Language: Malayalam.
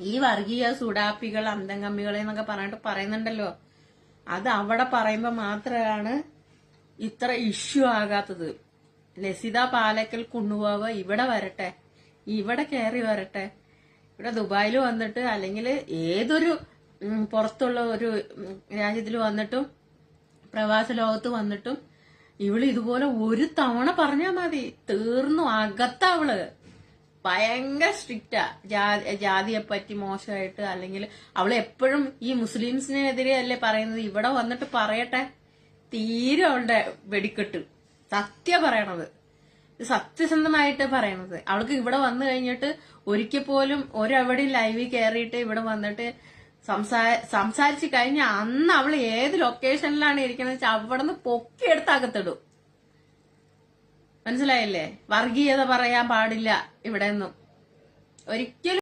ഈ വർഗീയ സുഡാപ്പികൾ അന്തംകമ്മികൾ എന്നൊക്കെ പറഞ്ഞിട്ട് പറയുന്നുണ്ടല്ലോ. അത് അവിടെ പറയുമ്പോ മാത്രമാണ് ഇത്ര ഇഷ്യൂ ആകാത്തത്. ലസിത പാലക്കൽ കൊണ്ടുപോവ ഇവിടെ വരട്ടെ ഇവിടെ കയറി വരട്ടെ. ഇവിടെ ദുബായിൽ വന്നിട്ട് അല്ലെങ്കിൽ ഏതൊരു പുറത്തുള്ള ഒരു രാജ്യത്തിൽ വന്നിട്ടും പ്രവാസ ലോകത്ത് വന്നിട്ടും ഇവൾ ഇതുപോലെ ഒരു തവണ പറഞ്ഞാ മതി. തീർന്നു അകത്താ അവൾ. ഭയങ്കര സ്ട്രിക്റ്റാ. ജാതിയെ പറ്റി മോശമായിട്ട് അല്ലെങ്കിൽ അവൾ എപ്പോഴും ഈ മുസ്ലിംസിനെതിരെ അല്ലേ പറയുന്നത്. ഇവിടെ വന്നിട്ട് പറയട്ടെ. തീരെ അവളുടെ വെടിക്കെട്ട്. സത്യ പറയണത്. സത്യസന്ധമായിട്ട് പറയണത്. അവൾക്ക് ഇവിടെ വന്നു കഴിഞ്ഞിട്ട് ഒരിക്കൽ പോലും ഒരവിടെയും ലൈവിൽ കയറിയിട്ട് ഇവിടെ വന്നിട്ട് സംസാ സംസാരിച്ചു കഴിഞ്ഞ അന്ന് അവൾ ഏത് ലൊക്കേഷനിലാണ് ഇരിക്കുന്നത് വെച്ചാൽ അവിടെ നിന്ന് പൊക്കിയെടുത്ത് അകത്തിടും. മനസ്സിലായില്ലേ? വർഗീയത പറയാൻ പാടില്ല ഇവിടെ നിന്നും ഒരിക്കലും